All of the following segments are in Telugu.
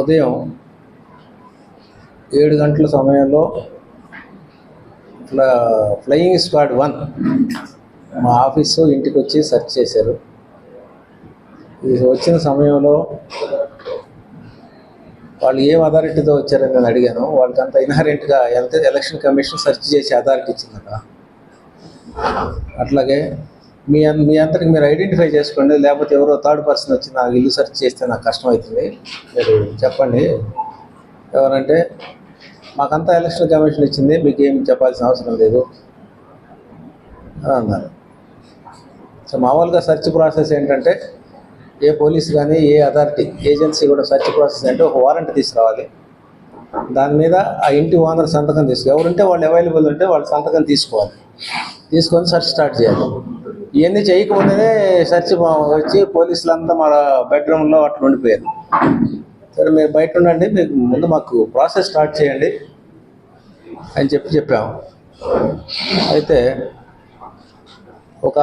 ఉదయం ఏడు గంటల సమయంలో ఫ్ల ఫ్లయింగ్ స్క్వాడ్ వన్ మా ఆఫీసు ఇంటికి వచ్చి సెర్చ్ చేశారు. ఇది వచ్చిన సమయంలో వాళ్ళు ఏం అథారిటీతో వచ్చారని నేను అడిగాను. వాళ్ళకంత ఇన్హరెంట్గా ఎంత ఎలక్షన్ కమిషన్ సెర్చ్ చేసి అథారిటీ ఇచ్చిందట. అట్లాగే మీ మీ అంతటికి మీరు ఐడెంటిఫై చేసుకోండి. లేకపోతే ఎవరో థర్డ్ పర్సన్ వచ్చి నాకు ఇల్లు సెర్చ్ చేస్తే నాకు కష్టం అవుతుంది మీరు చెప్పండి. ఎవరంటే మాకంతా ఎలక్షన్ కమిషన్ ఇచ్చింది. మీకు ఏం చెప్పాల్సిన అవసరం లేదు అని అన్నారు. సో మామూలుగా సెర్చ్ ప్రాసెస్ ఏంటంటే ఏ పోలీస్ కానీ ఏ అథారిటీ ఏజెన్సీ కూడా సెర్చ్ ప్రాసెస్ అంటే ఒక వారెంట్ తీసుకురావాలి. దాని మీద ఆ ఇంటి ఓనర్ సంతకం తీసుకో ఎవరుంటే వాళ్ళు అవైలబుల్ ఉంటే వాళ్ళ సంతకం తీసుకోవాలి. తీసుకొని సెర్చ్ స్టార్ట్ చేయాలి. ఇవన్నీ చేయకముందే సర్చ్ వచ్చి పోలీసులు అంతా మన బెడ్రూమ్లో అట్లా ఉండిపోయారు. సరే మీరు బయట ఉండండి మీకు ముందు మాకు ప్రాసెస్ స్టార్ట్ చేయండి అని చెప్పి చెప్పాము. అయితే ఒక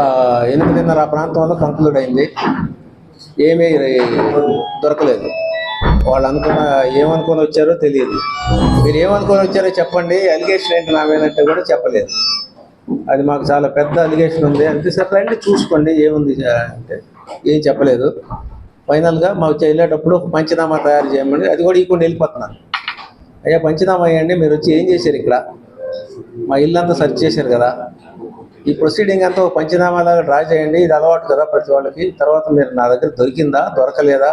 ఎనిమిదిన్నర ఆ ప్రాంతంలో కంక్లూడ్ అయింది. ఏమీ దొరకలేదు. వాళ్ళు అనుకున్న ఏమనుకొని వచ్చారో తెలియదు. మీరు ఏమనుకొని వచ్చారో చెప్పండి అలిగేషన్ ఏంటి నా కూడా చెప్పలేదు. అది మాకు చాలా పెద్ద అలిగేషన్ ఉంది. అంటే సార్ రండి చూసుకోండి ఏముంది అంటే ఏం చెప్పలేదు. ఫైనల్గా మాకు వెళ్ళేటప్పుడు ఒక పంచనామా తయారు చేయమని అది కూడా ఇకుండా వెళ్ళిపోతున్నాను అయ్యా పంచనామా అయ్యండి మీరు వచ్చి ఏం చేశారు ఇక్కడ? మా ఇల్లు అంతా సెర్చ్ చేశారు కదా. ఈ ప్రొసీడింగ్ అంతా ఒక పంచనామాలాగా డ్రా చేయండి ఇది అలవాటు కదా ప్రతి వాళ్ళకి. తర్వాత మీరు నా దగ్గర దొరికిందా దొరకలేదా?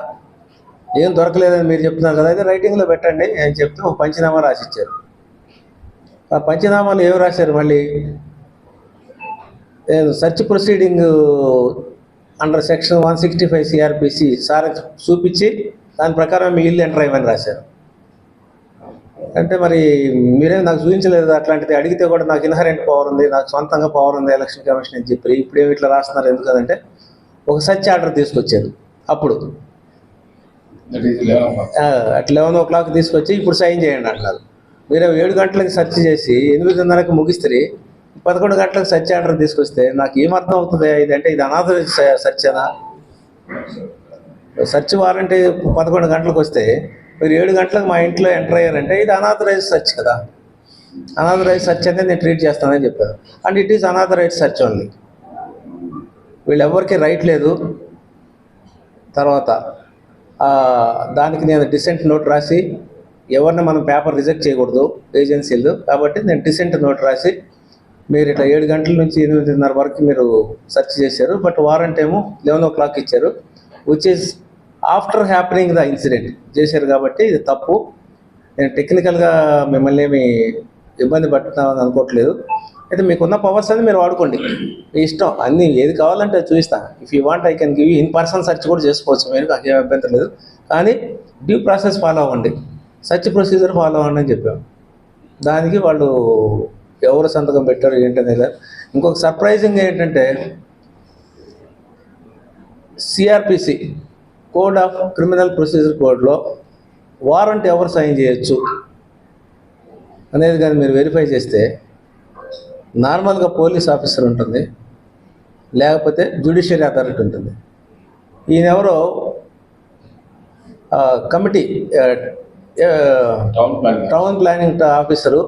ఏం దొరకలేదని మీరు చెప్తున్నారు కదా అయితే రైటింగ్లో పెట్టండి అని చెప్తే ఒక పంచనామా రాసిచ్చారు. ఆ పంచనామాలు ఏమి రాశారు మళ్ళీ? Search proceeding under section one sixty five CrPC sir చూపించి దాని ప్రకారం మీ ఇల్లు ఎంటర్ అయ్యమని రాశారు. అంటే మరి మీరేం నాకు చూపించలేదు అట్లాంటిది. అడిగితే కూడా నాకు ఇన్హరెంట్ పవర్ ఉంది నాకు సొంతంగా పవర్ ఉంది ఎలక్షన్ కమిషన్ అని చెప్పి. ఇప్పుడు ఏమి ఇట్లా రాస్తున్నారు ఎందుకంటే ఒక సర్చ్ ఆర్డర్ తీసుకొచ్చారు అప్పుడు. అట్ లెవెన్ ఓ క్లాక్ తీసుకొచ్చి ఇప్పుడు సైన్ చేయండి అంటున్నారు. మీరు ఏడు గంటలకు సెర్చ్ చేసి ఎనిమిదిన్నరకు ముగిస్తే పదకొండు గంటలకు సచ్ ఆర్డర్ తీసుకొస్తే నాకు ఏమర్థం అవుతుంది? ఇది అంటే ఇది అనాథ సెర్చేనా సెర్చ్ వారంటీ పదకొండు గంటలకు వస్తే మీరు ఏడు గంటలకు మా ఇంట్లో ఎంటర్ అయ్యారంటే ఇది అనాథరైజ్ సచ్ కదా. అనాథరైజ్ సచ్ అనేది నేను ట్రీట్ చేస్తానని చెప్పారు. అండ్ ఇట్ ఈస్ అనాథరైజ్ సచ్ ఓన్లీ. వీళ్ళు ఎవరికి రైట్ లేదు. తర్వాత దానికి నేను డిసెంట్ నోట్ రాసి ఎవరిని మనం పేపర్ రిజెక్ట్ చేయకూడదు ఏజెన్సీలు కాబట్టి నేను డిసెంట్ నోట్ రాసి మీరు ఇట్లా ఏడు గంటల నుంచి ఎనిమిదిన్నర వరకు మీరు సెర్చ్ చేశారు బట్ వారంట్ ఏమో లెవెన్ ఓ క్లాక్ ఇచ్చారు. Which is after happening the incident చేశారు కాబట్టి ఇది తప్పు. నేను టెక్నికల్గా మిమ్మల్ని ఏమి ఇబ్బంది పడుతున్నామని అనుకోవట్లేదు. అయితే మీకున్న పవర్స్ అని మీరు వాడుకోండి. మీ ఇష్టం అన్ని ఏది కావాలంటే అది చూపిస్తాను if you want I can give in person search కూడా చేసుకోవచ్చు. మీరు నాకు ఏం అభ్యంతరం లేదు. కానీ డ్యూ ప్రాసెస్ ఫాలో అవ్వండి. సర్చ్ ప్రొసీజర్ ఫాలో అవ్వండి అని చెప్పాం దానికి వాళ్ళు ఎవరు సంతకం పెట్టారు ఏంటనేది ఇంకొక సర్ప్రైజింగ్ ఏంటంటే CrPC code of criminal procedure కోడ్లో వారంట్ ఎవరు సైన్ చేయొచ్చు అనేది కానీ మీరు వెరిఫై చేస్తే నార్మల్గా పోలీస్ ఆఫీసర్ ఉంటుంది లేకపోతే జ్యుడిషియరీ అథారిటీ ఉంటుంది. ఈయన ఎవరో committee town planning town planning officer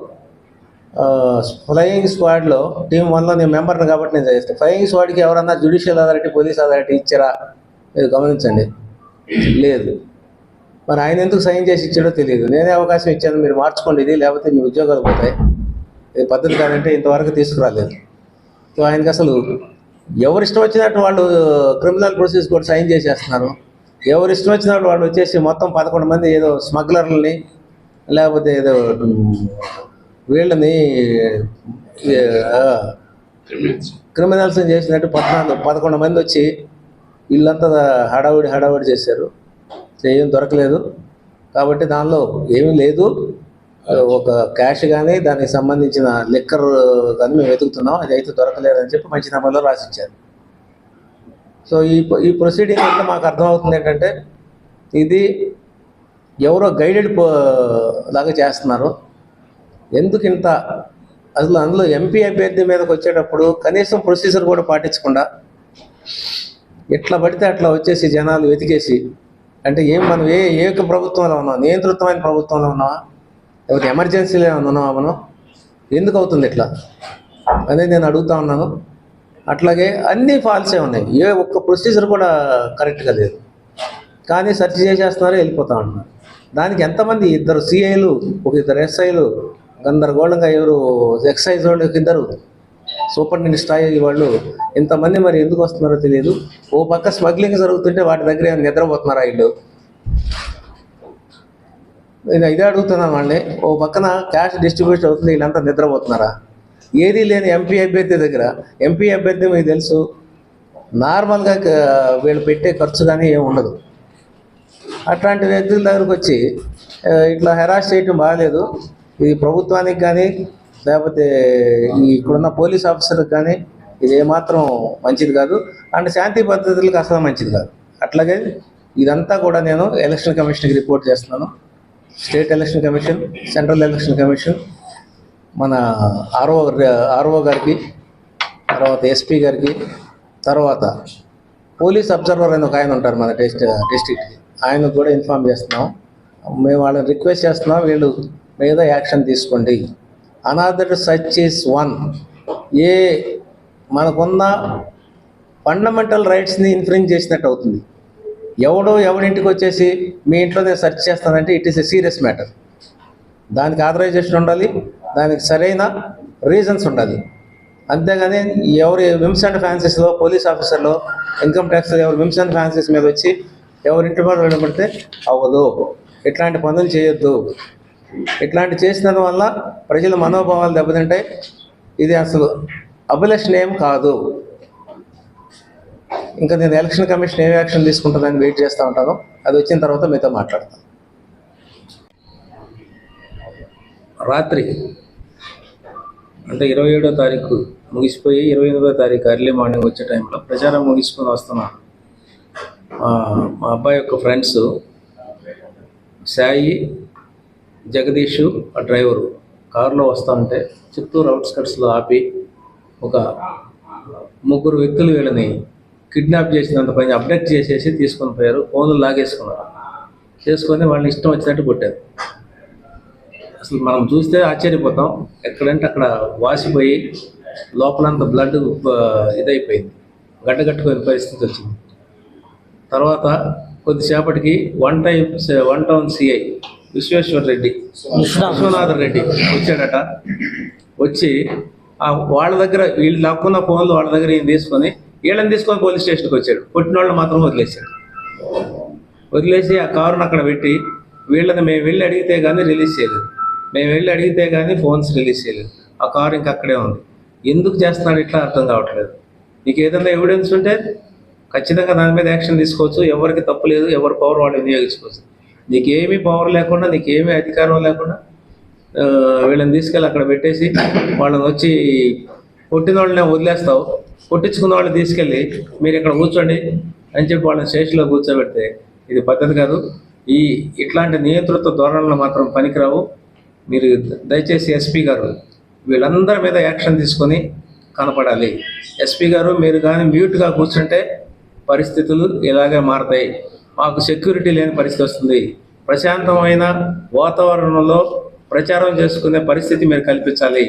flying స్క్వాడ్లో team వన్లో నేను మెంబర్ని కాబట్టి నేను చేస్తాను ఫ్లయింగ్ స్క్వాడ్కి ఎవరన్నా జ్యుడిషియల్ అథారిటీ పోలీస్ అథారిటీ ఇచ్చారా? మీరు గమనించండి. లేదు. మరి ఆయన ఎందుకు సైన్ చేసి ఇచ్చాడో తెలియదు. నేనే అవకాశం ఇచ్చాను. మీరు మార్చుకోండి ఇది లేకపోతే మీ ఉద్యోగాలు పోతాయి. ఇది పద్ధతి కాదంటే ఇంతవరకు తీసుకురాలేదు. సో ఆయనకి అసలు ఎవరు ఇష్టం వచ్చినట్టు వాళ్ళు క్రిమినల్ ప్రొసీజర్ కూడా సైన్ చేసేస్తున్నారు. ఎవరు ఇష్టం వచ్చినట్టు వాళ్ళు వచ్చేసి మొత్తం పదకొండు మంది ఏదో స్మగ్లర్లని లేకపోతే ఏదో వీళ్ళని క్రిమినల్స్. చేసినట్టు పద్నాలుగు పదకొండు మంది వచ్చి వీళ్ళంతా హడావుడి హడావుడి చేశారు. ఏం దొరకలేదు. కాబట్టి దానిలో ఏమీ లేదు. ఒక క్యాష్ కానీ దానికి సంబంధించిన లిక్కర్ కానీ మేము వెతుకుతున్నాం. అది అయితే దొరకలేదని చెప్పి మంచి నెంబర్లో రాసిచ్చారు. సో ఈ ఈ ప్రొసీడింగ్ అంతా మాకు అర్థమవుతుంది ఏంటంటే ఇది ఎవరో గైడెడ్ లాగా చేస్తున్నారు. ఎందుకు ఇంత అసలు అందులో ఎంపీ అభ్యర్థి మీదకి వచ్చేటప్పుడు కనీసం ప్రొసీజర్ కూడా పాటించకుండా ఎట్లా పడితే అట్లా వచ్చేసి జనాలు వెతికేసి అంటే ఏం మనం ఏ ఏ ప్రభుత్వంలో ఉన్నాం నియంతృత్వమైన ప్రభుత్వంలో ఉన్నావా లేకపోతే ఎమర్జెన్సీలో ఉన్నావా మనం? ఎందుకు అవుతుంది ఇట్లా? అనేది నేను అడుగుతా ఉన్నాను. అట్లాగే అన్నీ ఫాల్సే ఉన్నాయి. ఏ ఒక్క ప్రొసీజర్ కూడా కరెక్ట్గా లేదు. కానీ సెర్చ్ చేసేస్తున్నారు వెళ్ళిపోతా ఉన్నారు. దానికి ఎంతమంది ఇద్దరు సిఐలు ఒక ఇద్దరు ఎస్ఐలు గందరగోళంగా ఎవరు ఎక్సైజ్ వాళ్ళు ఒక ఇద్దరు సూపరింటెండెంట్ స్థాయి వాళ్ళు ఇంతమంది మరి ఎందుకు వస్తున్నారో తెలియదు. ఓ పక్క స్మగ్లింగ్ జరుగుతుంటే వాటి దగ్గర నిద్రపోతున్నారా వీళ్ళు? నేను ఇదే అడుగుతున్నాను వాళ్ళని. ఓ పక్కన క్యాష్ డిస్ట్రిబ్యూషన్ అవుతుంది వీళ్ళంతా నిద్రపోతున్నారా? ఏదీ లేని ఎంపీ అభ్యర్థి దగ్గర ఎంపీ అభ్యర్థి మీకు తెలుసు. నార్మల్గా వీళ్ళు పెట్టే ఖర్చు కానీ ఏమి ఉండదు. అట్లాంటి వ్యక్తుల దగ్గరకు వచ్చి ఇట్లా హెరాస్ చేయటం బాగాలేదు. ఇది ప్రభుత్వానికి కానీ లేకపోతే ఇక్కడున్న పోలీస్ ఆఫీసర్కి కానీ ఇది ఏమాత్రం మంచిది కాదు. అండ్ శాంతి భద్రతలకు అసలు మంచిది కాదు. అట్లాగే ఇదంతా కూడా నేను ఎలక్షన్ కమిషన్కి రిపోర్ట్ చేస్తున్నాను. State election commission central election commission మన ఆర్ఓ ఆర్ఓ గారికి తర్వాత ఎస్పీ గారికి తర్వాత పోలీస్ అబ్జర్వర్ అని ఒక ఆయన ఉంటారు మన డిస్ట్రిక్ట్ డిస్ట్రిక్ట్కి. ఆయనకు కూడా ఇన్ఫామ్ చేస్తున్నాం. మేము వాళ్ళని రిక్వెస్ట్ చేస్తున్నాం. వీళ్ళు మీద యాక్షన్ తీసుకోండి. Another such is one. ఏ మనకున్న ఫండమెంటల్ రైట్స్ని ఇన్ఫ్రింగ్ చేసినట్టు అవుతుంది. ఎవడో ఎవడింటికి వచ్చేసి మీ ఇంట్లో నేను సెర్చ్ చేస్తానంటే it is a serious matter. దానికి ఆథరైజేషన్ ఉండాలి దానికి సరైన రీజన్స్ ఉండాలి. అంతేగాని ఎవరు విమ్స్ అండ్ ఫ్యాన్సీస్లో పోలీస్ ఆఫీసర్లో ఇన్కమ్ ట్యాక్స్ ఎవరు విమ్స్ అండ్ ఫ్యాన్సీస్ మీద వచ్చి ఎవరింటి మీద వెళ్ళబడితే అవ్వదు. ఇట్లాంటి పనులు చేయొద్దు. ఇట్లాంటి చేసిన వల్ల ప్రజల మనోభావాలు దెబ్బతింటాయి. ఇది అసలు అభిలషణీయం కాదు. ఇంకా నేను ఎలక్షన్ కమిషన్ ఏ యాక్షన్ తీసుకుంటుందని వెయిట్ చేస్తూ ఉంటాను. అది వచ్చిన తర్వాత మీతో మాట్లాడతాను. రాత్రి అంటే ఇరవై ఏడో తారీఖు ముగిసిపోయి ఇరవై ఎనిమిదో తారీఖు ఎర్లీ మార్నింగ్ వచ్చే టైంలో ప్రచారం ముగిసుకొని వస్తున్నా మా అబ్బాయి యొక్క ఫ్రెండ్స్ సాయి జగదీష్ ఆ డ్రైవరు కారులో వస్తూ ఉంటే చిత్తూరు అవుట్స్కట్స్లో ఆపి ఒక ముగ్గురు వ్యక్తులు వీళ్ళని కిడ్నాప్ చేసినంత పని అప్డేట్ చేసేసి తీసుకొని పోయారు. ఫోన్లు లాగేసుకున్నారు. చేసుకొని వాళ్ళని ఇష్టం వచ్చినట్టు కొట్టారు. అసలు మనం చూస్తే ఆశ్చర్యపోతాం. ఎక్కడంటే అక్కడ వాసిపోయి లోపలంత బ్లడ్ ఇదైపోయింది. గడ్డగట్టుకునే పరిస్థితి వచ్చింది. తర్వాత కొద్దిసేపటికి one time one town CI Vishweshwar Reddy. Vishwanath. Reddy వచ్చాడట. వచ్చి ఆ వాళ్ళ దగ్గర వీళ్ళు లాక్కున్న ఫోన్లు వాళ్ళ దగ్గర ఈయన తీసుకొని వీళ్ళని తీసుకొని పోలీస్ స్టేషన్కి వచ్చాడు. కొట్టిన వాళ్ళని మాత్రం వదిలేశాడు. వదిలేసి ఆ కారును అక్కడ పెట్టి వీళ్ళని మేము వెళ్ళి అడిగితే కానీ రిలీజ్ చేయలేదు. మేము వెళ్ళి అడిగితే కానీ ఫోన్స్ రిలీజ్ చేయలేదు. ఆ కారు ఇంక అక్కడే ఉంది. ఎందుకు చేస్తున్నాడు ఇట్లా అర్థం కావట్లేదు. నీకు ఏదైనా ఎవిడెన్స్ ఉంటే ఖచ్చితంగా దాని మీద యాక్షన్ తీసుకోవచ్చు. ఎవరికి తప్పు లేదు ఎవరి పవర్ వాళ్ళు వినియోగించుకోవచ్చు. నీకేమీ పవర్ లేకుండా నీకేమీ అధికారం లేకుండా వీళ్ళని తీసుకెళ్ళి అక్కడ పెట్టేసి వాళ్ళని వచ్చి కొట్టిన వాళ్ళని వదిలేస్తావు. కొట్టించుకున్న వాళ్ళని తీసుకెళ్ళి మీరు ఇక్కడ కూర్చోండి అని చెప్పి వాళ్ళని స్టేషన్లో కూర్చోబెడితే ఇది పద్ధతి కాదు. ఈ ఇట్లాంటి నియంతృత్వ ధోరణులు మాత్రం పనికిరావు. మీరు దయచేసి ఎస్పీ గారు వీళ్ళందరి మీద యాక్షన్ తీసుకొని కనపడాలి. ఎస్పీ గారు మీరు కానీ మ్యూట్గా కూర్చుంటే పరిస్థితులు ఇలాగే మారతాయి. మాకు సెక్యూరిటీ లేని పరిస్థితి వస్తుంది. ప్రశాంతమైన వాతావరణంలో ప్రచారం చేసుకునే పరిస్థితి మీరు కల్పించాలి.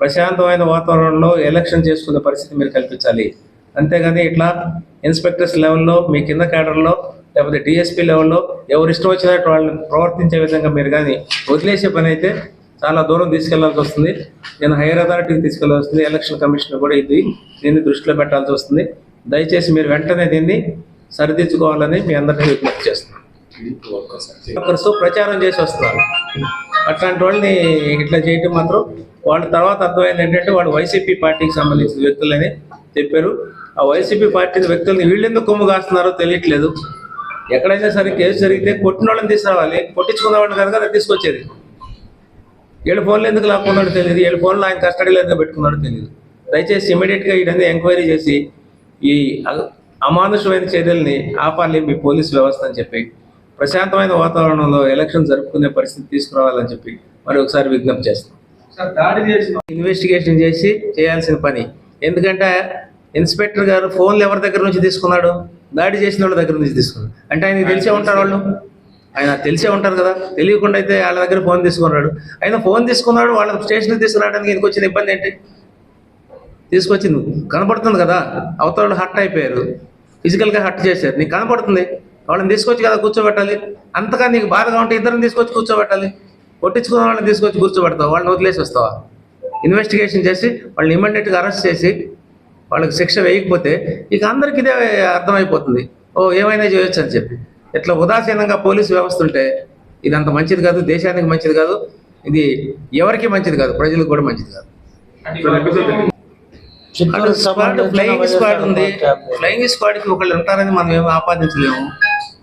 ప్రశాంతమైన వాతావరణంలో ఎలక్షన్ చేసుకునే పరిస్థితి మీరు కల్పించాలి. అంతేగాని ఇట్లా ఇన్స్పెక్టర్స్ లెవెల్లో మీ కింద క్యాడర్లో లేకపోతే డిఎస్పీ లెవెల్లో ఎవరు ఇష్టం వచ్చినట్టు వాళ్ళని ప్రవర్తించే విధంగా మీరు కానీ వదిలేసే పని అయితే చాలా దూరం తీసుకెళ్ళాల్సి వస్తుంది. నేను హైయర్ అథారిటీకి తీసుకెళ్ళాల్సి వస్తుంది. ఎలక్షన్ కమిషన్ కూడా ఇది దీన్ని దృష్టిలో పెట్టాల్సి వస్తుంది. దయచేసి మీరు వెంటనే దీన్ని సరిదిద్దుకోవాలని మీ అందరికీ విజ్ఞప్తి చేస్తున్నాను. సో ప్రచారం చేసి వస్తున్నారు. అట్లాంటి వాళ్ళని ఇట్లా చేయటం మాత్రం వాళ్ళ తర్వాత అర్థమైంది ఏంటంటే వాళ్ళు వైసీపీ పార్టీకి సంబంధించిన వ్యక్తులని చెప్పారు. ఆ వైసీపీ పార్టీ వ్యక్తుల్ని వీళ్ళెందుకు కొమ్ము కాస్తున్నారో తెలియట్లేదు. ఎక్కడైనా సరే కేసు జరిగితే కొట్టిన వాళ్ళని తీసుకురావాలి. కొట్టించుకున్న వాళ్ళని కనుక అది తీసుకొచ్చేది. ఏడు ఫోన్లు ఎందుకు లాక్కున్నాడో తెలియదు. ఏడు ఫోన్లు ఆయన కస్టడీలో ఎందుకు పెట్టుకున్నాడో తెలియదు. దయచేసి ఇమీడియట్గా ఇవన్నీ ఎంక్వైరీ చేసి ఈ అమానుషమైన చర్యల్ని ఆపాలి మీ పోలీస్ వ్యవస్థ అని చెప్పి ప్రశాంతమైన వాతావరణంలో ఎలక్షన్ జరుపుకునే పరిస్థితి తీసుకురావాలని చెప్పి మరి ఒకసారి విజ్ఞప్తి చేస్తాం సార్ దాడి చేసిన ఇన్వెస్టిగేషన్ చేసి చేయాల్సిన పని. ఎందుకంటే ఇన్స్పెక్టర్ గారు ఫోన్లు ఎవరి దగ్గర నుంచి తీసుకున్నాడు? దాడి చేసిన వాళ్ళ దగ్గర నుంచి తీసుకున్నాడు. అంటే ఆయనకి తెలిసే ఉంటారు వాళ్ళు. ఆయన తెలిసే ఉంటారు కదా. తెలియకుండా అయితే వాళ్ళ దగ్గర ఫోన్ తీసుకున్నాడు. ఆయన ఫోన్ తీసుకున్నాడు వాళ్ళ స్టేషన్కి తీసుకురావడానికి ఈయనకి వచ్చిన ఇబ్బంది ఏంటి? తీసుకొచ్చింది. కనపడుతుంది కదా. అవతల హట్ అయిపోయారు. ఫిజికల్గా హట్ చేశారు. నీకు కనపడుతుంది. వాళ్ళని తీసుకొచ్చి కదా కూర్చోబెట్టాలి. అంతగా నీకు బాధగా ఉంటే ఇద్దరిని తీసుకొచ్చి కూర్చోబెట్టాలి. కొట్టించుకున్న వాళ్ళని తీసుకొచ్చి కూర్చోబెడతావు. వాళ్ళని వదిలేసి వస్తావా ఇన్వెస్టిగేషన్ చేసి వాళ్ళని ఇమ్మీడియట్గా అరెస్ట్ చేసి వాళ్ళకి శిక్ష వేయకపోతే ఇక అందరికి ఇదే అర్థమైపోతుంది. ఓ ఏమైనా చేయొచ్చు అని చెప్పి. ఇట్లా ఉదాసీనంగా పోలీసు వ్యవస్థ ఉంటే ఇది అంత మంచిది కాదు దేశానికి మంచిది కాదు ఇది ఎవరికి మంచిది కాదు ప్రజలకు కూడా మంచిది కాదు. చిత్తూరు స్క్వాడ్ ఫ్లయింగ్ స్క్వాడ్ ఉంది. ఫ్లయింగ్ స్క్వాడ్కి ఒకళ్ళు ఉంటారని మనం ఏమి ఆపాదించలేము.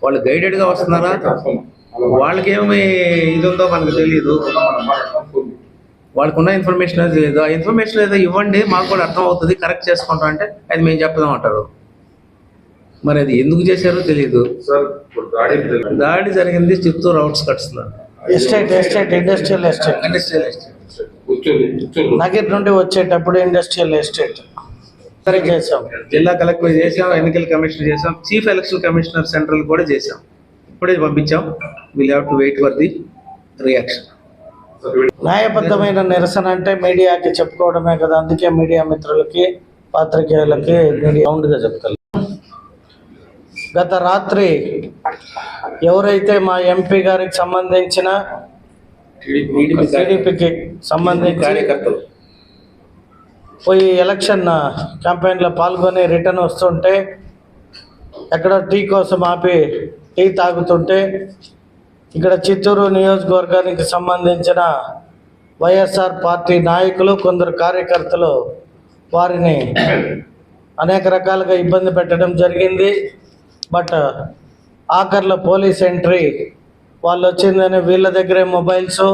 వాళ్ళు గైడెడ్గా వస్తున్నారా? వాళ్ళకి ఏమి ఇది ఉందో మనకు తెలియదు వాళ్ళకున్న ఇన్ఫర్మేషన్ అది లేదు. ఆ ఇన్ఫర్మేషన్ ఏదో ఇవ్వండి మాకు కూడా అర్థం అవుతుంది కరెక్ట్ చేసుకుంటాం అంటే అది మేము చెప్దాం అంటారు. మరి అది ఎందుకు చేశారో తెలియదు దాడి జరిగింది. చిత్తూరు అవుట్స్ కట్స్లో. Estate estate industrial estate industrial estate Nagar నుండి వచ్చేటప్పుడు ఇండస్ట్రియల్ ఎస్టేట్ సరే చేసాం జిల్లా కలెక్టర్ చేసాం ఎన్నికల కమిషనర్ చేసాం చీఫ్ ఎలక్షన్ కమిషనర్ సెంట్రల్ కూడా చేసాం ఇప్పుడే పంపించాం. Will have to wait for the reaction న్యాయబద్ధమైన నిరసన అంటే మీడియాకి చెప్పుకోవడమే కదా. అందుకే మీడియా మిత్రులకి పాత్రికేయులకి మీడియా సౌండ్గా చెప్తాను గత రాత్రి ఎవరైతే మా ఎంపీ గారికి సంబంధించిన టీడీపీకి సంబంధించి కార్యకర్తలు. పోయి ఎలక్షన్ క్యాంపెయిన్లో పాల్గొని రిటర్న్ వస్తుంటే ఎక్కడ టీ కోసం ఆపి టీ తాగుతుంటే ఇక్కడ చిత్తూరు నియోజకవర్గానికి సంబంధించిన వైఎస్ఆర్ పార్టీ నాయకులు కొందరు కార్యకర్తలు వారిని అనేక రకాలుగా ఇబ్బంది పెట్టడం జరిగింది. బట్ ఆఖర్లో పోలీస్ ఎంట్రీ వాళ్ళు వచ్చిందని వీళ్ళ దగ్గరే మొబైల్స్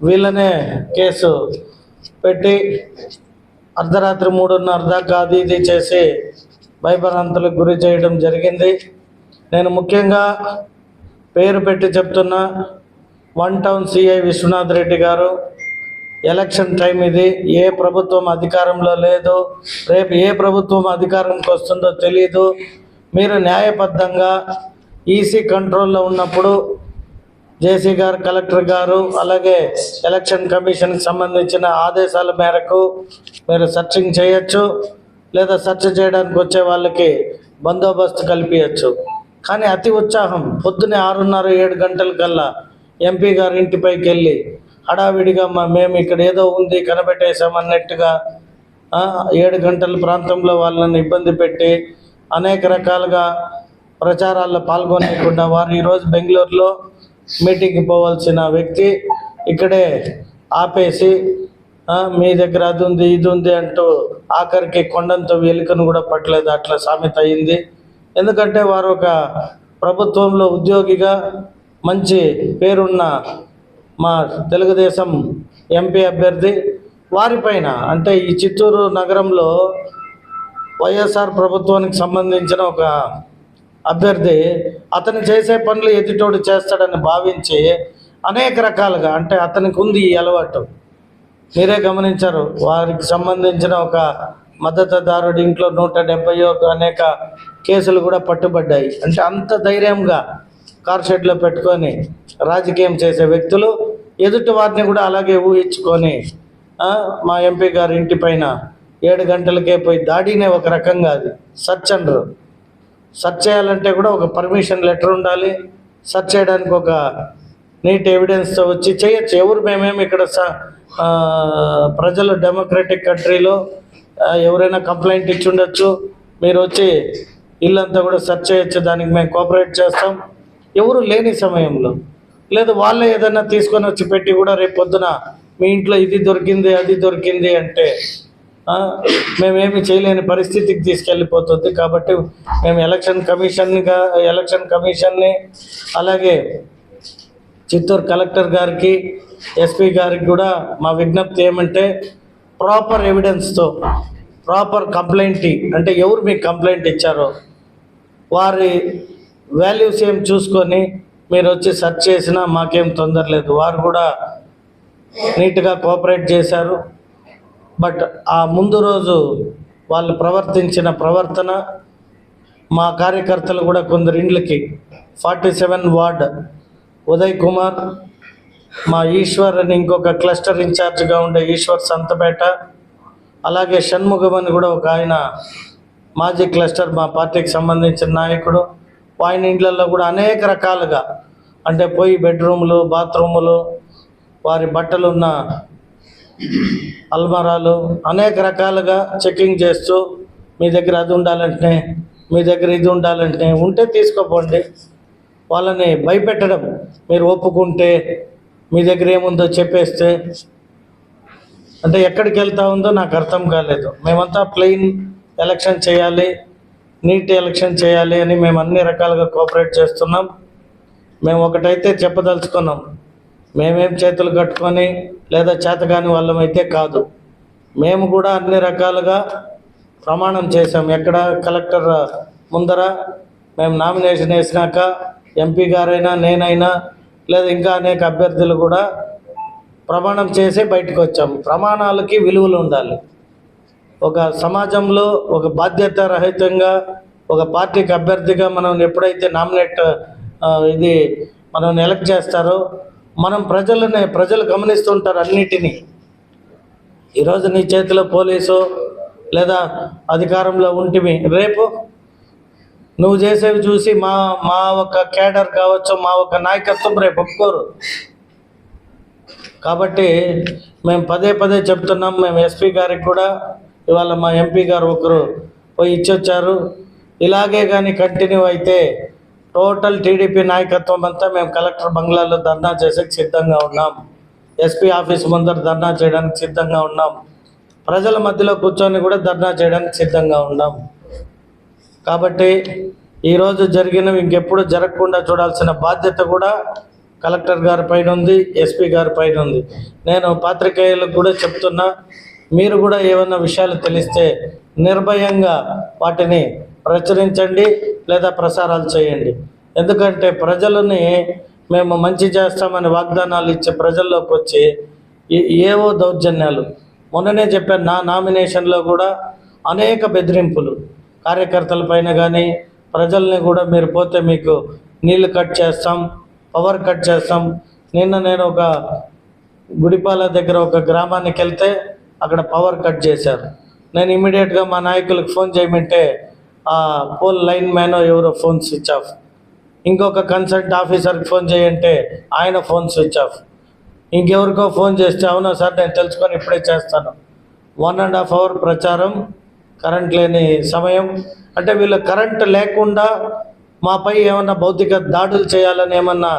వీళ్ళనే కేసు పెట్టి అర్ధరాత్రి మూడున్నర దాకా అది ఇది చేసి భయభ్రాంతులకు గురి చేయడం జరిగింది. నేను ముఖ్యంగా పేరు పెట్టి చెప్తున్నా one town CI Vishwanath Reddy garu election time ఇది ఏ ప్రభుత్వం అధికారంలో లేదు రేపు ఏ ప్రభుత్వం అధికారంకి వస్తుందో తెలియదు మీరు న్యాయబద్ధంగా ఈసీ కంట్రోల్లో ఉన్నప్పుడు జేసీ గారు కలెక్టర్ గారు అలాగే ఎలక్షన్ కమిషన్కి సంబంధించిన ఆదేశాల మేరకు మీరు సర్చింగ్ చేయొచ్చు లేదా సెర్చ్ చేయడానికి వచ్చే వాళ్ళకి బందోబస్తు కల్పించచ్చు కానీ అతి ఉత్సాహం పొద్దునే ఆరున్నర ఏడు గంటల కల్లా ఎంపీ గారి ఇంటిపైకి వెళ్ళి హడావిడిగా మా మేము ఇక్కడ ఏదో ఉంది కనబెట్టేశామన్నట్టుగా ఏడు గంటల ప్రాంతంలో వాళ్ళని ఇబ్బంది పెట్టి అనేక రకాలుగా ప్రచారాల్లో పాల్గొనకుండా వారు ఈరోజు బెంగళూరులో మీటింగ్కి పోవాల్సిన వ్యక్తి ఇక్కడే ఆపేసి మీ దగ్గర అది ఉంది ఇది ఉంది అంటూ ఆఖరికి కొండంతో ఎలుకను కూడా పట్టలేదు. అట్లా సామెత అయింది. ఎందుకంటే వారు ఒక ప్రభుత్వంలో ఉద్యోగిగా మంచి పేరున్న మా తెలుగుదేశం ఎంపీ అభ్యర్థి వారిపైన అంటే ఈ చిత్తూరు నగరంలో వైఎస్ఆర్ ప్రభుత్వానికి సంబంధించిన ఒక అభ్యర్థి అతను చేసే పనులు ఎదుటోడు చేస్తాడని భావించి అనేక రకాలుగా అంటే అతనికి ఉంది ఈ అలవాటు. మీరే గమనించారు వారికి సంబంధించిన ఒక మద్దతుదారుడి ఇంట్లో నూట డెబ్బై అనేక కేసులు కూడా పట్టుబడ్డాయి. అంటే అంత ధైర్యంగా కార్ షెడ్లో పెట్టుకొని రాజకీయం చేసే వ్యక్తులు ఎదుటి వారిని కూడా అలాగే ఊహించుకొని మా ఎంపీ గారి ఇంటి పైన ఏడు గంటలకే పోయి దాడినే ఒక రకంగా అది. సర్చ్ అంటారు సెర్చ్ చేయాలంటే కూడా ఒక పర్మిషన్ లెటర్ ఉండాలి. సెర్చ్ చేయడానికి ఒక నీట్ ఎవిడెన్స్తో వచ్చి చేయొచ్చు. ఎవరు మేమేమి ఇక్కడ స ప్రజలు డెమోక్రటిక్ కంట్రీలో ఎవరైనా కంప్లైంట్ ఇచ్చి ఉండొచ్చు. మీరు వచ్చి ఇల్లంతా కూడా సెర్చ్ చేయొచ్చు. దానికి మేము కోఆపరేట్ చేస్తాం. ఎవరు లేని సమయంలో లేదు వాళ్ళే ఏదైనా తీసుకొని వచ్చి పెట్టి కూడా రేపు పొద్దున మీ ఇంట్లో ఇది దొరికింది అది దొరికింది అంటే మేమేమి చేయలేని పరిస్థితికి తీసుకెళ్ళిపోతుంది కాబట్టి మేము ఎలక్షన్ కమిషన్గా ఎలక్షన్ కమిషన్ని అలాగే చిత్తూరు కలెక్టర్ గారికి ఎస్పీ గారికి కూడా మా విజ్ఞప్తి ఏమంటే ప్రాపర్ ఎవిడెన్స్తో ప్రాపర్ కంప్లైంట్ అంటే ఎవరు మీకు కంప్లైంట్ ఇచ్చారో వారి వాల్యూస్ ఏం చూసుకొని మీరు వచ్చి సెర్చ్ చేసినా మాకేం తొందర లేదు వారు కూడా నీట్గా కోఆపరేట్ చేశారు. బట్ ఆ ముందు రోజు వాళ్ళు ప్రవర్తించిన ప్రవర్తన మా కార్యకర్తలు కూడా కొందరు ఇండ్లకి. Forty seven ward. Uday Kumar మా ఈశ్వర్ అని ఇంకొక క్లస్టర్ ఇన్ఛార్జ్గా ఉండే ఈశ్వర్ సంతపేట. అలాగే షణ్ముఖం అని కూడా ఒక ఆయన మాజీ క్లస్టర్ మా పార్టీకి సంబంధించిన నాయకుడు. ఆయన ఇండ్లలో కూడా అనేక రకాలుగా అంటే పోయి బెడ్రూములు బాత్రూములు వారి బట్టలు ఉన్న అల్మారాలు అనేక రకాలుగా చెకింగ్ చేస్తూ మీ దగ్గర అది ఉండాలంటే మీ దగ్గర ఇది ఉండాలంటే ఉంటే తీసుకోపోండి. వాళ్ళని భయపెట్టడం మీరు ఒప్పుకుంటే మీ దగ్గర ఏముందో చెప్పేస్తే అంటే ఎక్కడికి వెళ్తా ఉందో నాకు అర్థం కాలేదు. మేమంతా ప్లెయిన్ ఎలక్షన్ చేయాలి నీట్ ఎలక్షన్ చేయాలి అని మేము అన్ని రకాలుగా కోఆపరేట్ చేస్తున్నాం. మేము ఒకటైతే చెప్పదలుచుకున్నాం. మేమేం చేతులు కట్టుకొని లేదా చేతగాని వాళ్ళమైతే కాదు. మేము కూడా అన్ని రకాలుగా ప్రమాణం చేసాం ఎక్కడ కలెక్టర్ ముందర మేము నామినేషన్ వేసినాక ఎంపీ గారైనా నేనైనా లేదా ఇంకా అనేక అభ్యర్థులు కూడా ప్రమాణం చేసి బయటకు వచ్చాం. ప్రమాణాలకి విలువలు ఉండాలి. ఒక సమాజంలో ఒక బాధ్యత రహితంగా ఒక పార్టీకి అభ్యర్థిగా మనం ఎప్పుడైతే నామినేట్ ఇది మనం ఎలక్ట్ చేస్తారో మనం ప్రజలనే ప్రజలు గమనిస్తుంటారు అన్నిటినీ. ఈరోజు నీ చేతిలో పోలీసు లేదా అధికారంలో ఉంటివి రేపు నువ్వు చేసేవి చూసి మా మా ఒక క్యాడర్ కావచ్చు మా ఒక నాయకత్వం రేపు ఒప్పుకోరు. కాబట్టి మేము పదే పదే చెప్తున్నాం మేము ఎస్పీ గారికి కూడా ఇవాళ మా ఎంపీ గారు ఒకరు పోయి ఇచ్చొచ్చారు. ఇలాగే కానీ కంటిన్యూ అయితే టోటల్ టీడీపీ నాయకత్వం అంతా మేము కలెక్టర్ బంగ్లాలో ధర్నా చేసేకి సిద్ధంగా ఉన్నాం. ఎస్పీ ఆఫీస్ ముందర ధర్నా చేయడానికి సిద్ధంగా ఉన్నాం. ప్రజల మధ్యలో కూర్చొని కూడా ధర్నా చేయడానికి సిద్ధంగా ఉన్నాం. కాబట్టి ఈరోజు జరిగినవి ఇంకెప్పుడు జరగకుండా చూడాల్సిన బాధ్యత కూడా కలెక్టర్ గారి పైన ఉంది ఎస్పీ గారి పైన ఉంది. నేను పాత్రికేయులకు కూడా చెప్తున్నా మీరు కూడా ఏమైనా విషయాలు తెలిస్తే నిర్భయంగా వాటిని ప్రచురించండి లేదా ప్రసారాలు చేయండి. ఎందుకంటే ప్రజలని మేము మంచి చేస్తామని వాగ్దానాలు ఇచ్చే ప్రజల్లోకి వచ్చి ఏవో దౌర్జన్యాలు. మొన్ననే చెప్పాను నా నామినేషన్లో కూడా అనేక బెదిరింపులు. కార్యకర్తల పైన కానీ ప్రజల్ని కూడా మీరు పోతే మీకు నీళ్ళు కట్ చేస్తాం పవర్ కట్ చేస్తాం. నిన్న నేను ఒక గుడిపాల దగ్గర ఒక గ్రామానికి వెళ్తే అక్కడ పవర్ కట్ చేశారు. నేను ఇమీడియట్గా మా నాయకులకు ఫోన్ చేయమంటే పోల్ లైన్ మ్యాన్ ఎవరో ఫోన్ స్విచ్ ఆఫ్ ఇంకొక కన్సల్ట్ ఆఫీసర్కి ఫోన్ చేయంటే ఆయన ఫోన్ స్విచ్ ఆఫ్ ఇంకెవరికో ఫోన్ చేస్తే అవునా సార్ నేను తెలుసుకొని ఇప్పుడే చేస్తాను. వన్ అండ్ హాఫ్ అవర్ ప్రచారం కరెంట్ లేని సమయం. అంటే వీళ్ళు కరెంట్ లేకుండా మాపై ఏమన్నా భౌతిక దాడులు చేయాలని ఏమన్నా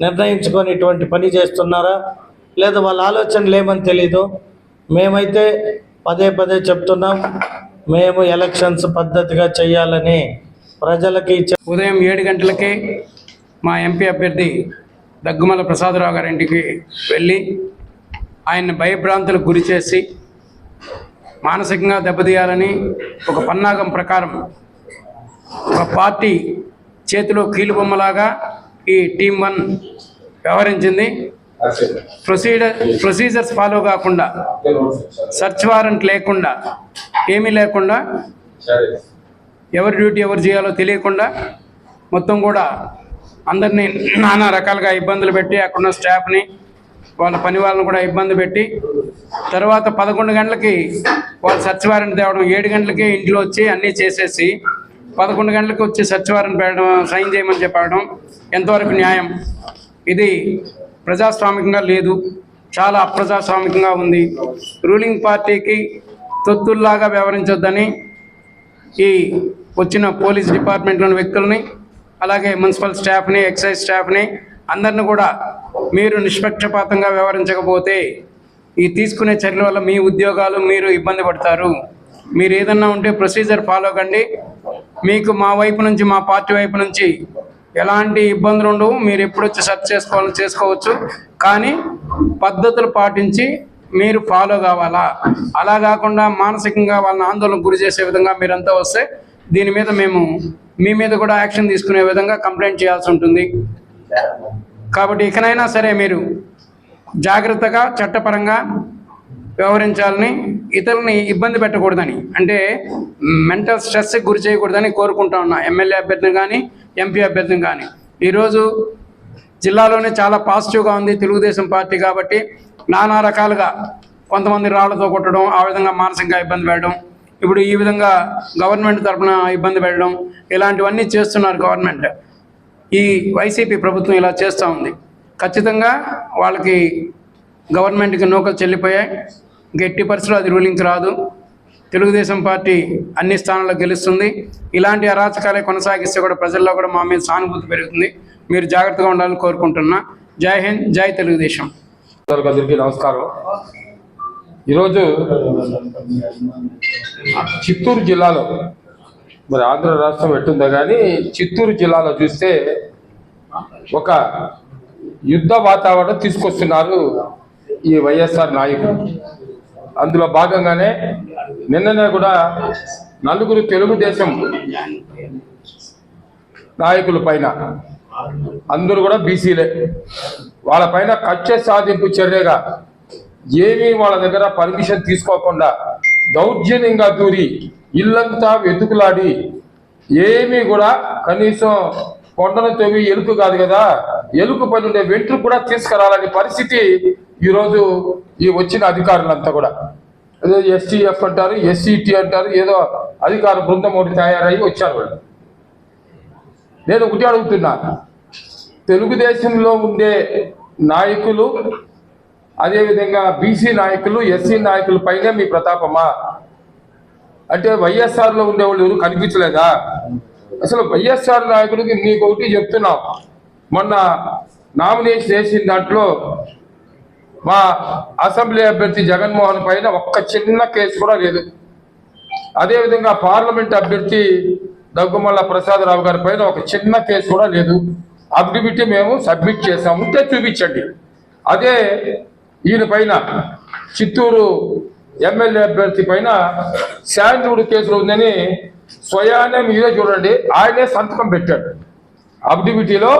నిర్ణయించుకొని ఇటువంటి పని చేస్తున్నారా? లేదా వాళ్ళ ఆలోచనలు ఏమని తెలీదు? మేమైతే పదే పదే చెప్తున్నాం. మేము ఎలక్షన్స్ పద్ధతిగా చేయాలని ప్రజలకి ఉదయం ఏడు గంటలకే మా ఎంపీ అభ్యర్థి దగ్గుమల ప్రసాదరావు గారి ఇంటికి వెళ్ళి ఆయన్ని భయభ్రాంతులకు గురి చేసి మానసికంగా దెబ్బతీయాలని ఒక పన్నాగం ప్రకారం ఒక పార్టీ చేతిలో కీలుబొమ్మలాగా ఈ టీం వన్ వ్యవహరించింది. ప్రొసీడర్ ప్రొసీజర్స్ ఫాలో కాకుండా సర్చ్ వారెంట్ లేకుండా ఏమీ లేకుండా ఎవరి డ్యూటీ ఎవరు చేయాలో తెలియకుండా మొత్తం కూడా అందరినీ నానా రకాలుగా ఇబ్బందులు పెట్టి అక్కడున్న స్టాఫ్ని వాళ్ళ పని వాళ్ళని కూడా ఇబ్బంది పెట్టి తర్వాత పదకొండు గంటలకి వాళ్ళు సర్చ్ వారెంట్ తేవడం ఏడు గంటలకి ఇంట్లో వచ్చి అన్నీ చేసేసి పదకొండు గంటలకు వచ్చి సర్చ్ వారెంట్ పెట్టడం సైన్ చేయమని చెప్పడం ఎంతవరకు న్యాయం? ఇది ప్రజాస్వామికంగా లేదు. చాలా అప్రజాస్వామికంగా ఉంది. రూలింగ్ పార్టీకి తొత్తుల్లాగా వ్యవహరించొద్దని ఈ వచ్చిన పోలీస్ డిపార్ట్మెంట్లోని వ్యక్తుల్ని అలాగే మున్సిపల్ స్టాఫ్ని ఎక్సైజ్ స్టాఫ్ని అందరిని కూడా మీరు నిష్పక్షపాతంగా వ్యవహరించకపోతే ఈ తీసుకునే చర్యల వల్ల మీ ఉద్యోగాలు మీరు ఇబ్బంది పడతారు. మీరు ఏదన్నా ఉంటే ప్రొసీజర్ ఫాలో కండి. మీకు మా వైపు నుంచి మా పార్టీ వైపు నుంచి ఎలాంటి ఇబ్బందులు ఉండవు. మీరు ఎప్పుడు వచ్చి సెర్చ్ చేసుకోవాలని చేసుకోవచ్చు. కానీ పద్ధతులు పాటించి మీరు ఫాలో కావాలా? అలా కాకుండా మానసికంగా వాళ్ళని ఆందోళనకు గురి చేసే విధంగా మీరంతా వస్తే దీని మీద మేము మీ మీద కూడా యాక్షన్ తీసుకునే విధంగా కంప్లైంట్ చేయాల్సి ఉంటుంది. కాబట్టి ఇకనైనా సరే మీరు జాగ్రత్తగా చట్టపరంగా వ్యవహరించాలని ఇతరులని ఇబ్బంది పెట్టకూడదని అంటే మెంటల్ స్ట్రెస్కి గురి చేయకూడదని కోరుకుంటా ఉన్నా. ఎమ్మెల్యే అభ్యర్థిని కానీ ఎంపీ అభ్యర్థిని కానీ ఈరోజు జిల్లాలోనే చాలా పాజిటివ్గా ఉంది తెలుగుదేశం పార్టీ కాబట్టి నానా రకాలుగా కొంతమంది రాళ్ళతో కొట్టడం ఆ విధంగా మానసికంగా ఇబ్బంది పెట్టడం ఇప్పుడు ఈ విధంగా గవర్నమెంట్ తరఫున ఇబ్బంది పెట్టడం ఇలాంటివన్నీ చేస్తున్నారు గవర్నమెంట్. ఈ వైసీపీ ప్రభుత్వం ఇలా చేస్తూ ఉంది. ఖచ్చితంగా వాళ్ళకి గవర్నమెంట్కి నూకలు చెల్లిపోయాయి. గట్టి పరిస్థితులు అది రూలింగ్కి రాదు. తెలుగుదేశం పార్టీ అన్ని స్థానాల్లో గెలుస్తుంది. ఇలాంటి అరాచకాలే కొనసాగిస్తే కూడా ప్రజల్లో కూడా మా మీద సానుభూతి పెరుగుతుంది. మీరు జాగ్రత్తగా ఉండాలని కోరుకుంటున్నా. జై హింద్ జై తెలుగుదేశం. అందరికీ నమస్కారం. ఈరోజు చిత్తూరు జిల్లాలో మరి ఆంధ్ర రాష్ట్రం ఎట్టుందో కానీ చిత్తూరు జిల్లాలో చూస్తే ఒక యుద్ధ వాతావరణం తీసుకొస్తున్నారు ఈ వైఎస్ఆర్ నాయకులు. అందులో భాగంగానే నిన్ననే కూడా నలుగురు తెలుగుదేశం నాయకుల పైన అందరూ కూడా బీసీలే. వాళ్ళ పైన కక్ష సాధింపు చర్యగా ఏమీ వాళ్ళ దగ్గర పర్మిషన్ తీసుకోకుండా దౌర్జన్యంగా దూరి ఇల్లంతా వెతుకులాడి ఏమీ కూడా కనీసం కొండను తవ్వి ఎలుక కాదు కదా? ఎలుక పని ఉండే వెంట్రు కూడా తీసుకురాలని పరిస్థితి ఈరోజు ఈ వచ్చిన అధికారులంతా కూడా. ఏదో ఎస్టీఎఫ్ అంటారు ఎస్సీటీ అంటారు ఏదో అధికార బృందం ఒకటి తయారయ్యి వచ్చారు వాళ్ళు. నేను ఒకటి అడుగుతున్నా. తెలుగుదేశంలో ఉండే నాయకులు అదేవిధంగా బీసీ నాయకులు ఎస్సీ నాయకుల పైనే మీ ప్రతాపమా? అంటే వైఎస్ఆర్లో ఉండేవాళ్ళు ఎవరు కనిపించలేదా? అసలు వైఎస్ఆర్ నాయకుడికి నీకు ఒకటి చెప్తున్నాం. మొన్న నామినేషన్ వేసిన దాంట్లో మా అసెంబ్లీ అభ్యర్థి జగన్మోహన్ పైన ఒక్క చిన్న కేసు కూడా లేదు. అదేవిధంగా పార్లమెంట్ అభ్యర్థి దగ్గుమల్ల ప్రసాదరావు గారి పైన ఒక చిన్న కేసు కూడా లేదు. అఫిడవిట్ మేము సబ్మిట్ చేసాము ఉంటే చూపించండి. అదే ఈయన పైన చిత్తూరు ఎమ్మెల్యే అభ్యర్థి పైన శాంతివుడు కేసులు ఉందని స్వయానే మీరే చూడండి ఆయనే సంతకం పెట్టాడు. అబ్డివిటీలో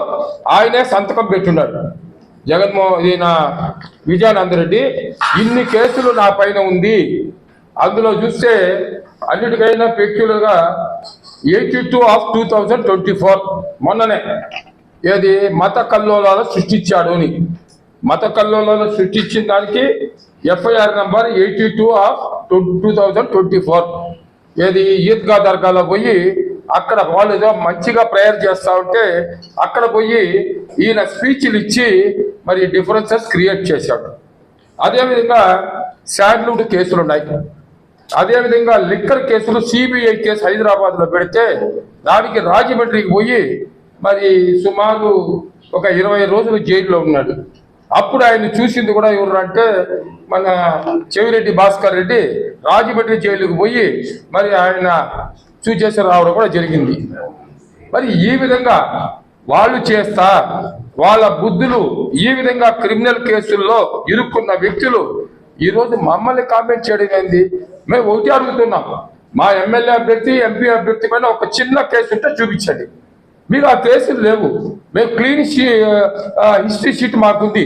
ఆయనే సంతకం పెట్టున్నాడు. జగన్మోహన్ ఈయన విజయానందరెడ్డి ఇన్ని కేసులు నా పైన ఉంది. అందులో చూస్తే అన్నిటికైనా పెక్యులర్గా eighty two of two thousand twenty four మొన్ననే. ఏది? మత కల్లోలాలు సృష్టించాడు అని. మత కల్లోలాలు సృష్టించిన దానికి FIR number eighty two of two thousand twenty four. ఏది ఈద్గా దర్గాలో పోయి అక్కడ వాళ్ళు ఏదో మంచిగా ప్రేయర్ చేస్తా ఉంటే అక్కడ పోయి ఈయన స్పీచ్లు ఇచ్చి మరి డిఫరెన్సెస్ క్రియేట్ చేశాడు. అదేవిధంగా శాండ్లూడ్ కేసులు ఉన్నాయి. అదేవిధంగా లిక్కర్ కేసులు సిబిఐ కేసు హైదరాబాద్లో పెడితే దానికి రాజమండ్రికి పోయి మరి సుమారు ఒక ఇరవై రోజులు జైల్లో ఉన్నాడు. అప్పుడు ఆయన చూసింది కూడా ఎవరు అంటే మన చెవిరెడ్డి భాస్కర్ రెడ్డి. రాజమండ్రి జైలుకు పోయి మరి ఆయన చూచేసి రావడం కూడా జరిగింది. మరి ఈ విధంగా వాళ్ళు చేస్తా వాళ్ళ బుద్ధులు ఈ విధంగా క్రిమినల్ కేసుల్లో ఇరుక్కున్న వ్యక్తులు ఈరోజు మమ్మల్ని కామెంట్ చేయడం ఏంది? మేము ఒకటి అడుగుతున్నాం. మా ఎమ్మెల్యే అభ్యర్థి ఎంపీ అభ్యర్థి పైన ఒక చిన్న కేసు ఉంటే చూపించండి. మీకు ఆ కేసులు లేవు. మేము క్లీన్ హిస్టరీ షీట్ మాకుంది.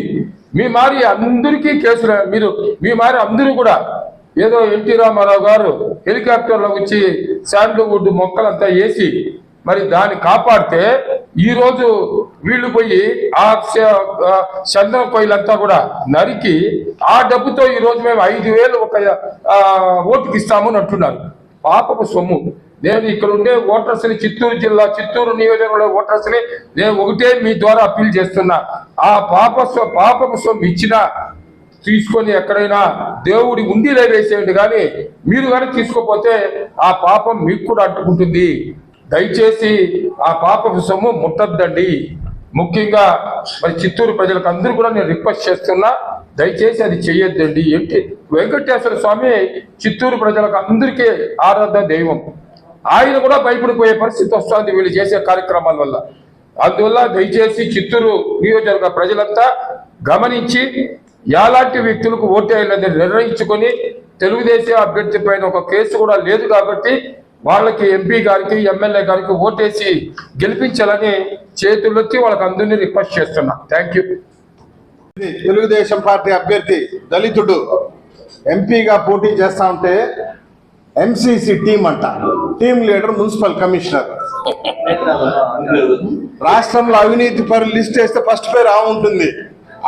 మీ మారి అందరికీ కేసులు మీరు మీ మారి అందరూ కూడా ఏదో ఎన్టీ రామారావు గారు హెలికాప్టర్లో వచ్చి శాండల్వుడ్ మొక్కలంతా వేసి మరి దాన్ని కాపాడితే ఈరోజు వీళ్ళు పోయి ఆ చందన కొయ్యలంతా కూడా నరికి ఆ డబ్బుతో ఈ రోజు మేము ఐదు వేలు ఒక ఆ, ఓటుకి ఇస్తామని అంటున్నారు. పాపపు సొమ్ము. నేను ఇక్కడ ఉండే ఓటర్స్ని చిత్తూరు జిల్లా చిత్తూరు నియోజకవర్గంలో ఓటర్స్ని నేను ఒకటే మీ ద్వారా అప్పీల్ చేస్తున్నా. ఆ పాప పాపకు సొమ్ము ఇచ్చిన తీసుకొని ఎక్కడైనా దేవుడి ఉండిలే వేసేయండి కానీ మీరు కానీ తీసుకోపోతే ఆ పాపం మీకు కూడా అంటుకుంటుంది దయచేసి ఆ పాపపు సొమ్ము ముట్టద్దండి. ముఖ్యంగా మరి చిత్తూరు ప్రజలకు అందరూ కూడా నేను రిక్వెస్ట్ చేస్తున్నా దయచేసి అది చెయ్యొద్దండి ఏంటి? వెంకటేశ్వర స్వామి చిత్తూరు ప్రజలకు అందరికీ ఆరాధ దైవం. ఆయన కూడా భయపడిపోయే పరిస్థితి వస్తుంది వీళ్ళు చేసే కార్యక్రమాల వల్ల. అందువల్ల దయచేసి చిత్తూరు నియోజకవర్గ ప్రజలంతా గమనించి ఎలాంటి వ్యక్తులకు ఓటేయాలని నిర్ణయించుకొని తెలుగుదేశం అభ్యర్థి పైన ఒక కేసు కూడా లేదు కాబట్టి వాళ్ళకి ఎంపీ గారికి ఎమ్మెల్యే గారికి ఓటేసి గెలిపించాలని చేతులెత్తి వాళ్ళకి అందరినీ రిక్వెస్ట్ చేస్తున్నా. థ్యాంక్ యూ తెలుగుదేశం పార్టీ అభ్యర్థి దళితుడు ఎంపీగా పోటీ చేస్తా ఉంటే ఎంసీసీ టీం అంట. టీం లీడర్ మున్సిపల్ కమిషనర్ రాష్ట్రంలో అవినీతి పరులు లిస్ట్ వేస్తే ఫస్ట్ పేరు ఆ ఉంటుంది.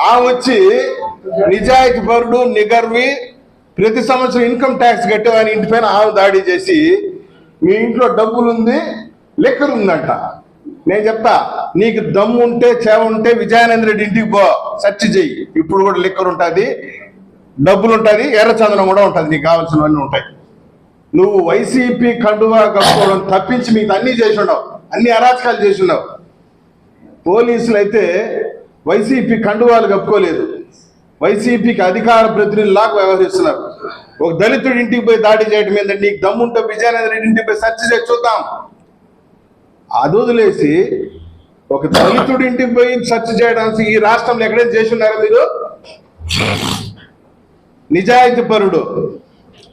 ఆ వచ్చి నిజాయితీ పరుడు నిగర్వి ప్రతి సంవత్సరం ఇన్కమ్ ట్యాక్స్ కట్టేవాని ఆయన ఇంటి పైన ఆమె దాడి చేసి మీ ఇంట్లో డబ్బులుంది లెక్కలు ఉందంట నేను చెప్తా నీకు దమ్ము ఉంటే చేవ ఉంటే విజయానంద రెడ్డి ఇంటికి పో సెర్చ్ చెయ్యి. ఇప్పుడు కూడా లెక్కలు ఉంటుంది డబ్బులు ఉంటుంది ఎర్రచందనం కూడా ఉంటుంది నీకు కావాల్సినవన్నీ ఉంటాయి. నువ్వు వైసీపీ కండువా కప్పుకోవడం తప్పించి మీకు అన్ని చేసి ఉండవు అన్ని అరాచకాలు చేసి ఉండవు పోలీసులు అయితే వైసీపీ కండువాలు కప్పుకోలేదు. వైసీపీకి అధికార ప్రతినిధులాగా వ్యవహరిస్తున్నారు. ఒక దళితుడి ఇంటికి పోయి దాడి చేయడం మీద నీకు దమ్ముంటే విజయనగర ఇంటికి పోయి సెర్చ్ చేసి చూద్దాం. అది వదిలేసి ఒక దళితుడి ఇంటికి పోయి సెర్చ్ చేయడానికి ఈ రాష్ట్రంలో ఎక్కడైనా చేసి ఉన్నారా మీరు? నిజాయితీ పరుడు.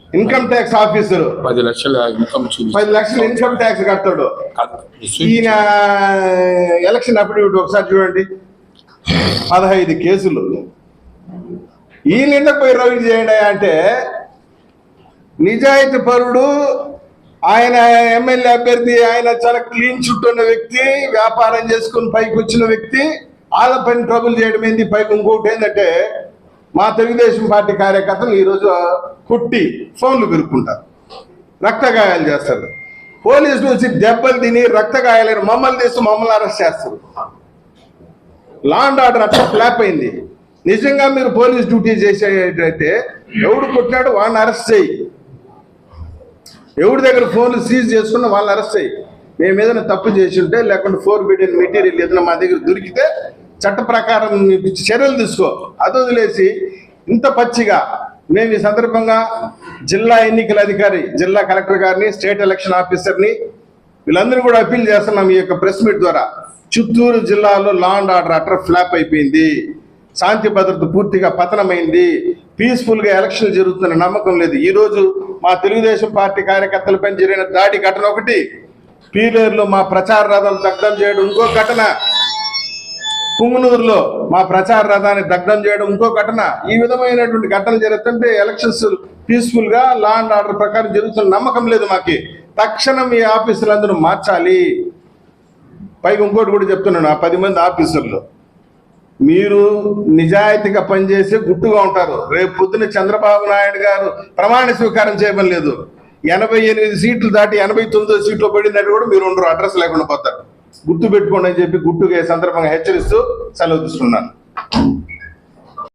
ఇన్కమ్ ట్యాక్స్ ఆఫీసరు పది లక్షల ఇన్కమ్ పది లక్షలు ఇన్కమ్ ట్యాక్స్ కడతాడు. ఈయన ఎలక్షన్ అఫిడవిట్ ఒకసారి చూడండి. పదహైదు కేసులు. ఈయన ఎందుకు పోయి రవి చేయండి అంటే నిజాయితీ పరుడు ఆయన ఎమ్మెల్యే అభ్యర్థి ఆయన చాలా క్లీన్ చుట్టూ ఉన్న వ్యక్తి వ్యాపారం చేసుకుని పైకి వచ్చిన వ్యక్తి వాళ్ళ పని ట్రబుల్ చేయడం ఏంది? పైకి ఇంకొకటి ఏంటంటే మా తెలుగుదేశం పార్టీ కార్యకర్తలు ఈరోజు కుట్టి ఫోన్లు పెరుక్కుంటారు రక్తగాయాలు చేస్తారు. పోలీసులు వచ్చి దెబ్బలు తిని రక్తగాయాలైన మమ్మల్ని తీసి మమ్మల్ని అరెస్ట్ చేస్తారు. లా అండ్ ఆర్డర్ అట్లా ఫ్లాప్ అయింది. నిజంగా మీరు పోలీస్ డ్యూటీ చేసేటైతే ఎవడు కొట్టినాడు వాడిని అరెస్ట్ చేయి. ఎవరి దగ్గర ఫోన్లు సీజ్ చేసుకున్న వాళ్ళని అరెస్ట్ చేయి. మేము ఏదైనా తప్పు చేసి ఉంటే లేకుంటే ఫోర్ బిడియన్ మెటీరియల్ ఏదైనా మా దగ్గర దొరికితే చట్ట ప్రకారం చర్యలు తీసుకో. అది వదిలేసి ఇంత పచ్చిగా మేము ఈ సందర్భంగా జిల్లా ఎన్నికల అధికారి జిల్లా కలెక్టర్ గారిని స్టేట్ ఎలక్షన్ ఆఫీసర్ని వీళ్ళందరూ కూడా అప్పీల్ చేస్తున్నాం ఈ యొక్క ప్రెస్ మీట్ ద్వారా. చిత్తూరు జిల్లాలో law and order utter flop అయిపోయింది. శాంతి భద్రత పూర్తిగా పతనమైంది. పీస్ఫుల్గా ఎలక్షన్ జరుగుతున్న నమ్మకం లేదు. ఈరోజు మా తెలుగుదేశం పార్టీ కార్యకర్తలపై జరిగిన దాడి ఘటన ఒకటి. పీలేరులో మా ప్రచార రథాలు దగ్ధం చేయడం ఇంకో ఘటన. పుంగునూరులో మా ప్రచార రథాన్ని దగ్ధం చేయడం ఇంకో ఘటన. ఈ విధమైనటువంటి ఘటనలు జరుగుతుంటే ఎలక్షన్స్ పీస్ఫుల్గా లా అండ్ ఆర్డర్ ప్రకారం జరుగుతున్న నమ్మకం లేదు మాకి. తక్షణం ఈ ఆఫీసులందరూ మార్చాలి. పైగా ఇంకోటి కూడా చెప్తున్నాను ఆ పది మంది ఆఫీసర్లు. మీరు నిజాయితీగా పనిచేసి గుట్టుగా ఉంటారు. రేపు పొద్దున చంద్రబాబు నాయుడు గారు ప్రమాణ స్వీకారం చేయమని లేదు ఎనభై ఎనిమిది సీట్లు దాటి ఎనభై తొమ్మిదో సీట్లు పడినట్టు కూడా మీరు ఉండరు అడ్రస్ లేకుండా పోతారు. గుర్తు పెట్టుకోండి అని చెప్పి గుట్టుగా సందర్భంగా హెచ్చరిస్తూ సెలవు తీసుకున్నాను.